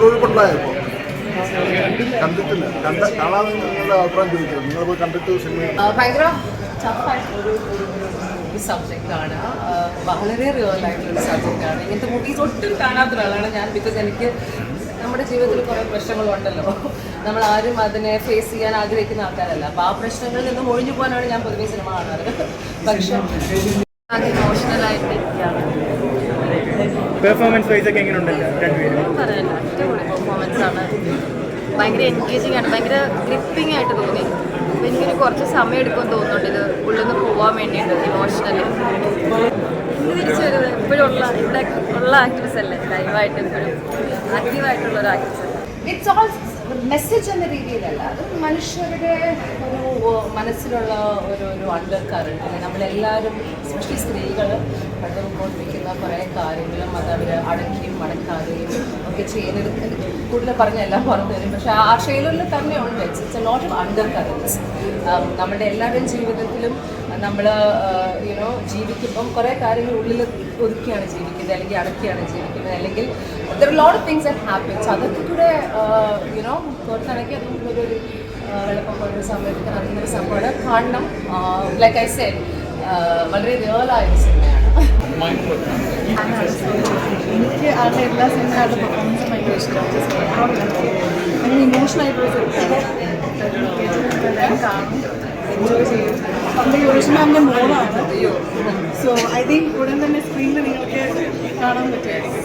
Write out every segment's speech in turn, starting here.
തൊഴിലുറപ്പുണ്ടായപ്പോൾ കണ്ടിട്ടില്ല. കണ്ട കാണാൻ നിങ്ങളുടെ അഭിപ്രായം ചോദിക്കുന്നത് നിങ്ങൾ പോയി കണ്ടിട്ട് സിനിമ ഭയങ്കര ടഫായിട്ടുള്ളൊരു ഒരു സബ്ജക്റ്റാണ് വളരെ റിയൽ ആയിട്ടുള്ളൊരു സബ്ജക്റ്റാണ് ഇങ്ങനത്തെ മൂവീസ് ഒട്ടും കാണാത്ത ഒരാളാണ് ഞാൻ ബിക്കോസ് എനിക്ക് നമ്മുടെ ജീവിതത്തിൽ കുറേ പ്രശ്നങ്ങളുണ്ടല്ലോ. നമ്മൾ ആരും അതിനെ ഫേസ് ചെയ്യാൻ ആഗ്രഹിക്കുന്ന ആൾക്കാരല്ല. അപ്പോൾ ആ പ്രശ്നങ്ങളിൽ നിന്നും ഒഴിഞ്ഞു പോകാനാണ് ഞാൻ പൊതുവേ സിനിമ കാണാറ്. പക്ഷെ അത് ഇമോഷണലായിട്ടിരിക്കുകയാണ് പെർഫോമൻസ് വൈസ് ഒക്കെ എങ്ങനെയുണ്ട് ഉണ്ടല്ലോ പറയാനില്ല അടിപൊളി പെർഫോമൻസ് ആണ്. ഭയങ്കര എൻഗേജിങ് ആണ് ഭയങ്കര ഗ്രിപ്പിംഗ് ആയിട്ട് തോന്നി. അപ്പൊ എനിക്കൊരു കുറച്ച് സമയം എടുക്കുമെന്ന് തോന്നുന്നുണ്ട് ഇത് ഉള്ളിൽ നിന്ന് പോകാൻ വേണ്ടിയിട്ട് ഇമോഷണലി തിരിച്ചു വരുന്നത് ഇപ്പോഴും ഉള്ള ഇവിടെ ഉള്ള ആക്ട്രസ് അല്ലേ? ലൈവായിട്ട് ഇപ്പോഴും ആക്റ്റീവായിട്ടുള്ള ഒരു ആക്ട്രസ് അല്ലേ? ഇറ്റ്സ് ഓൾ മെസ്സേജ് എന്ന രീതിയിലല്ല അത് മനുഷ്യരുടെ മനസ്സിലുള്ള ഒരു ഒരു അണ്ടർ കറണ്ട് നമ്മളെല്ലാവരും എസ്പെഷ്യലി സ്ത്രീകൾ കണ്ടുകൊണ്ടിരിക്കുന്ന കുറേ കാര്യങ്ങളും അത് അവർ അടക്കിയും അടക്കാതെയും ഒക്കെ ചെയ്യുന്നത് കൂടുതൽ പറഞ്ഞ എല്ലാം പറഞ്ഞു തരും പക്ഷേ ആ ശൈലിയിൽ തന്നെ ഉണ്ട്. It's a lot undercurrents നമ്മുടെ എല്ലാവരുടെയും ജീവിതത്തിലും നമ്മൾ യുനോ ജീവിക്കുമ്പം കുറേ കാര്യങ്ങൾ ഉള്ളിൽ ഒതുക്കിയാണ് ജീവിക്കുന്നത്. അല്ലെങ്കിൽ അടക്കിയാണ് ജീവിക്കുന്നത്. അല്ലെങ്കിൽ there lot of things and happiness അതൊക്കെ കൂടെ യുനോ കുറച്ചാണെങ്കിൽ അതും ഒരു വെള്ളപ്പൊക്കം ഒരു സമയത്ത് നടക്കുന്ന ഒരു സംഭവമാണ്. കാണണം. ലൈക്ക് ഐ സെഡ് വളരെ റിയലായ സിനിമയാണ്. എനിക്ക് ആളുടെ എല്ലാ സിനിമകളുടെ പെർഫോമൻസും ഭയങ്കര ഇഷ്ടമാണ്. അങ്ങനെ സിനിമയാണ്. എല്ലാവരും കാണും. എൻജോയ് ചെയ്യും. യോജന എന്റെ മോളാണ്. സോ ഐ തിങ്ക് ഉടൻ തന്നെ സ്ക്രീനിൽ നിങ്ങൾക്ക് കാണാൻ പറ്റുമായിരിക്കും.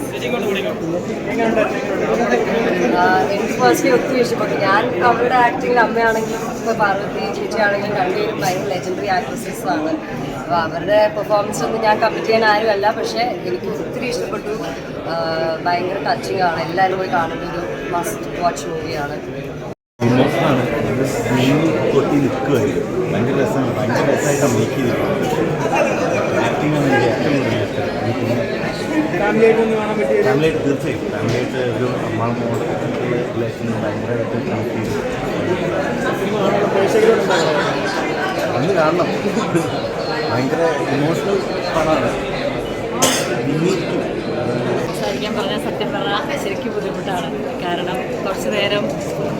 എനിക്ക് പേഴ്സണലി ഒത്തിരി ഇഷ്ടപ്പെട്ടു. ഞാൻ അവരുടെ ആക്ടിങ്ങിൽ അമ്മയാണെങ്കിലും ഇപ്പോൾ പാർവതി ചേച്ചിയാണെങ്കിലും രണ്ടുപേരും ഭയങ്കര ലെജൻഡറി ആക്ട്രസസ് ആണ്. അപ്പോൾ അവരുടെ പെർഫോമൻസ് ഒന്നും ഞാൻ കമ്മിറ്റ് ചെയ്യാൻ ആരുമല്ല. പക്ഷേ എനിക്ക് ഒത്തിരി ഇഷ്ടപ്പെട്ടു. ഭയങ്കര ടച്ചിങ് ആണ്. എല്ലാവരും പോയി കാണേണ്ട ഒരു മസ്റ്റ് വാച്ച് മൂവിയാണ് ഭയങ്കര രസമാണ്. ഭയങ്കര രസമായിട്ട് ഫാമിലിയായിട്ട് തീർച്ചയായും. ഫാമിലിയായിട്ട് ഒരു അമ്മ മോളുടെ റിലേഷൻ ഭയങ്കരമായിട്ട് കണക്ട് ചെയ്തു. അന്ന് കാണണം. ഭയങ്കര ഇമോഷണൽ പടമാണ്. സംസാരിക്കാൻ പറഞ്ഞാൽ സത്യം പറഞ്ഞാൽ ശരിക്കും ബുദ്ധിമുട്ടാണ്. കാരണം കുറച്ച് നേരം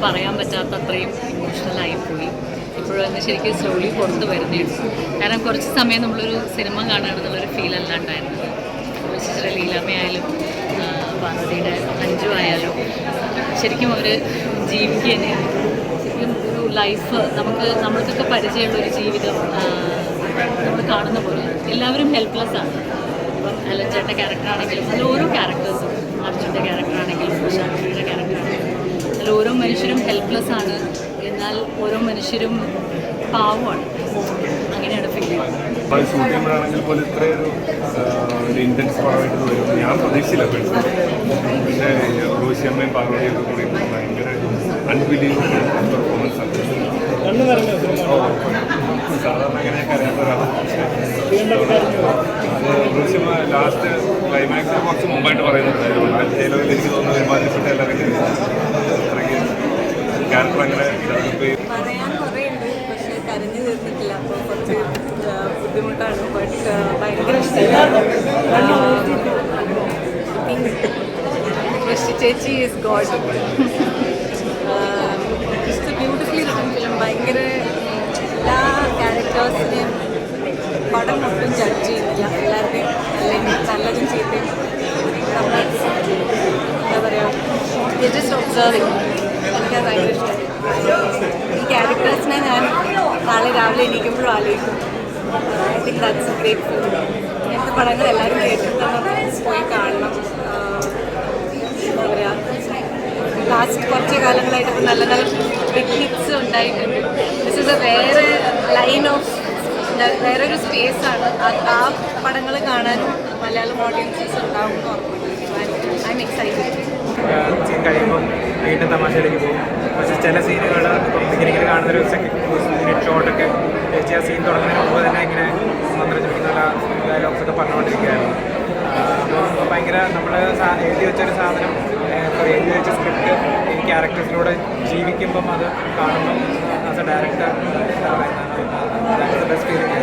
പറയാൻ പറ്റാത്ത അത്രയും ഇമോഷണലായി പോയി ഇപ്പോഴും തന്നെ ശരിക്കും സ്ലോലി പുറത്ത് വരുന്നേ കാരണം കുറച്ച് സമയം നമ്മളൊരു സിനിമ കാണുകയാണെന്നുള്ളൊരു ഫീൽ അല്ല ഉണ്ടായിരുന്നത്. ചേച്ചിയുടെ ലീലാമ്മയായാലും പാർവതിയുടെ അഞ്ചു ആയാലും ശരിക്കും അവർ ജീവിക്കുക തന്നെയാണ് ശരിക്കും ഒരു ലൈഫ് നമുക്ക് നമ്മൾക്കൊക്കെ പരിചയമുള്ള ഒരു ജീവിതം നമ്മൾ കാണുന്ന പോലെ. എല്ലാവരും ഹെൽപ്ലെസ് ആണ്. ഇപ്പം അലഞ്ചേട്ടന്റെ ക്യാരക്ടർ ആണെങ്കിലും അതിൽ ഓരോ ക്യാരക്ടേഴ്സും അർജുന്റെ ക്യാരക്ടർ ആണെങ്കിലും ശാന്തിയുടെ ക്യാരക്ടർ ആണെങ്കിലും അതിൽ ഓരോ മനുഷ്യരും ഹെൽപ്ലെസ് ആണ്. എന്നാൽ ഓരോ മനുഷ്യരും പാവമാണ്. അങ്ങനെയാണ് ഫീൽ ചെയ്യുന്നത് അത് ഷൂട്ട് ചെയ്യുമ്പോഴാണെങ്കിൽ പോലും ഇത്രയൊരു ആ, ഒരു ഇന്റൻസ് പടമായിട്ട് വരും ഞാൻ പ്രതീക്ഷയില്ല പേഴ്സണലി പക്ഷേ റോഷിയമ്മയും പാർവതിയൊക്കെ കൂടി ഭയങ്കര അൺബിലീവബിൾ പെർഫോമൻസ് ആണ്. സാധാരണ അങ്ങനെയൊക്കെ അറിയാത്ത ഒരാളാണ്. റോഷിയമ്മ ലാസ്റ്റ് ക്ലൈമാക്സിൽ കുറച്ച് മുമ്പായിട്ട് പറയുന്നുണ്ടായിരുന്നു ഡയലോഗിൽ എനിക്ക് തോന്നുന്നു ഒരുമാതിരിപ്പെട്ട എല്ലാവരും അത്രയ്ക്ക് ക്യാരക്ടർ അങ്ങനെ ഡെവലപ്പ് ചെയ്യും പറയാൻ കുറേ ഉണ്ട് പക്ഷേ കരഞ്ഞു തീർന്നിട്ടില്ല. അപ്പോൾ കുറച്ച് ബുദ്ധിമുട്ടാണ്. ബട്ട് ഭയങ്കര ഇഷ്ടമാണ് ചേച്ചി is good it's beautifully written film ഭയങ്കര എല്ലാ ക്യാരക്ടേഴ്സിനെയും പടം ഒട്ടും ജഡ്ജ് ചെയ്യുന്നില്ല. എല്ലാവരുടെയും അല്ലെങ്കിൽ നല്ലതും ചീത്തയും നമ്മൾ എന്താ പറയുക ജസ്റ്റ് ഒബ്സർവിങ് എനിക്കത് ഭയങ്കര ഇഷ്ടമായി. ഈ ക്യാരക്ടേഴ്സിനെ ഞാൻ നാളെ രാവിലെ എണീക്കുമ്പോഴും ആലോചിക്കും. I think that's a great film ഇങ്ങനത്തെ പടങ്ങൾ എല്ലാവരും കേട്ടിട്ടുണ്ടെന്ന് പോയി കാണണം. എന്താ പറയുക ലാസ്റ്റ് കുറച്ച് കാലങ്ങളായിട്ട് ഇപ്പോൾ നല്ല നല്ല ബിഗ് ഹിറ്റ്സ് ഉണ്ടായിട്ടുണ്ട്. ദിസ് ഇസ് എ വേറെ ലൈൻ ഓഫ് വേറൊരു സ്പേസ് ആണ്. ആ- പടങ്ങൾ കാണാനും മലയാളം ഓഡിയൻസസ് ഉണ്ടാവും ഐ എക്സൈറ്റഡ് തമാശയിലേക്ക് പോകും. പക്ഷെ ചില സീനുകൾ ഇങ്ങനെ കാണുന്നൊരു സെക്കൻഡ് ഷോട്ടൊക്കെ ചേച്ചി ആ സീൻ തുടങ്ങുന്നതിന് മുമ്പ് തന്നെ ഇങ്ങനെ മന്ത്രം ചുമക്കുന്ന ഡയലോഗ്സ് ഒക്കെ പറഞ്ഞുകൊണ്ടിരിക്കുകയായിരുന്നു. അപ്പോൾ ഭയങ്കര നമ്മൾ എഴുതി വെച്ചൊരു സാധനം എഴുതി വെച്ച സ്ക്രിപ്റ്റ് ഈ ക്യാരക്ടേഴ്സിലൂടെ ജീവിക്കുമ്പം അത് കാണുമ്പം as a director best feeling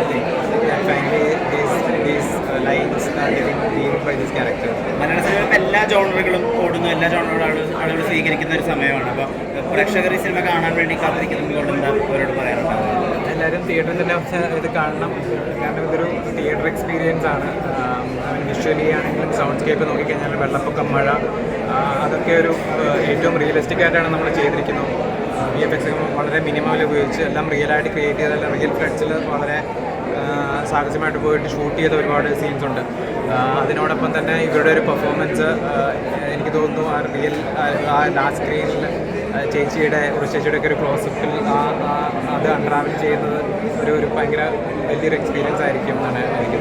മലയാള എല്ലാ ജോണറുകളും ഓടുന്നു എല്ലാ ജോണറുകളും ആളുകൾ സ്വീകരിക്കുന്ന ഒരു സമയമാണ്. അപ്പോൾ പ്രേക്ഷകർ ഈ സിനിമ കാണാൻ വേണ്ടി കാത്തിരിക്കുന്നതുകൊണ്ട് എന്താ അവരോട് പറയാനുണ്ടാവുക എല്ലാവരും തിയേറ്ററിൽ തന്നെ ഇത് കാണണം. കാരണം ഇതൊരു തിയേറ്റർ എക്സ്പീരിയൻസ് ആണ്. വിഷ്വലി ആണെങ്കിലും സൗണ്ട് സ്കേപ്പ് നോക്കിക്കഴിഞ്ഞാൽ വെള്ളപ്പൊക്കം മഴ അതൊക്കെ ഒരു ഏറ്റവും റിയലിസ്റ്റിക് ആയിട്ടാണ് നമ്മൾ ചെയ്തിരിക്കുന്നത്. വി എഫ് എക്സ് വളരെ മിനിമമിൽ ഉപയോഗിച്ച് എല്ലാം റിയലായിട്ട് ക്രിയേറ്റ് ചെയ്ത റിയൽ ഫ്ലഡ്സിൽ വളരെ സാഹസ്യമായിട്ട് പോയിട്ട് ഷൂട്ട് ചെയ്ത ഒരുപാട് സീൻസ് ഉണ്ട്. അതിനോടൊപ്പം തന്നെ ഇവരുടെ ഒരു പെർഫോമൻസ് എനിക്ക് തോന്നുന്നു ആ റിയൽ ആ ലാസ്റ്റ് സ്ക്രീനിൽ ചേച്ചിയുടെ ഒരു ചേച്ചിയുടെ ഒക്കെ ഒരു ക്ലോസപ്പിൽ ആ അത് അൺട്രാവൽ ചെയ്യുന്നത് ഒരു ഒരു ഭയങ്കര വലിയൊരു എക്സ്പീരിയൻസ് ആയിരിക്കും എന്നാണ് എനിക്ക്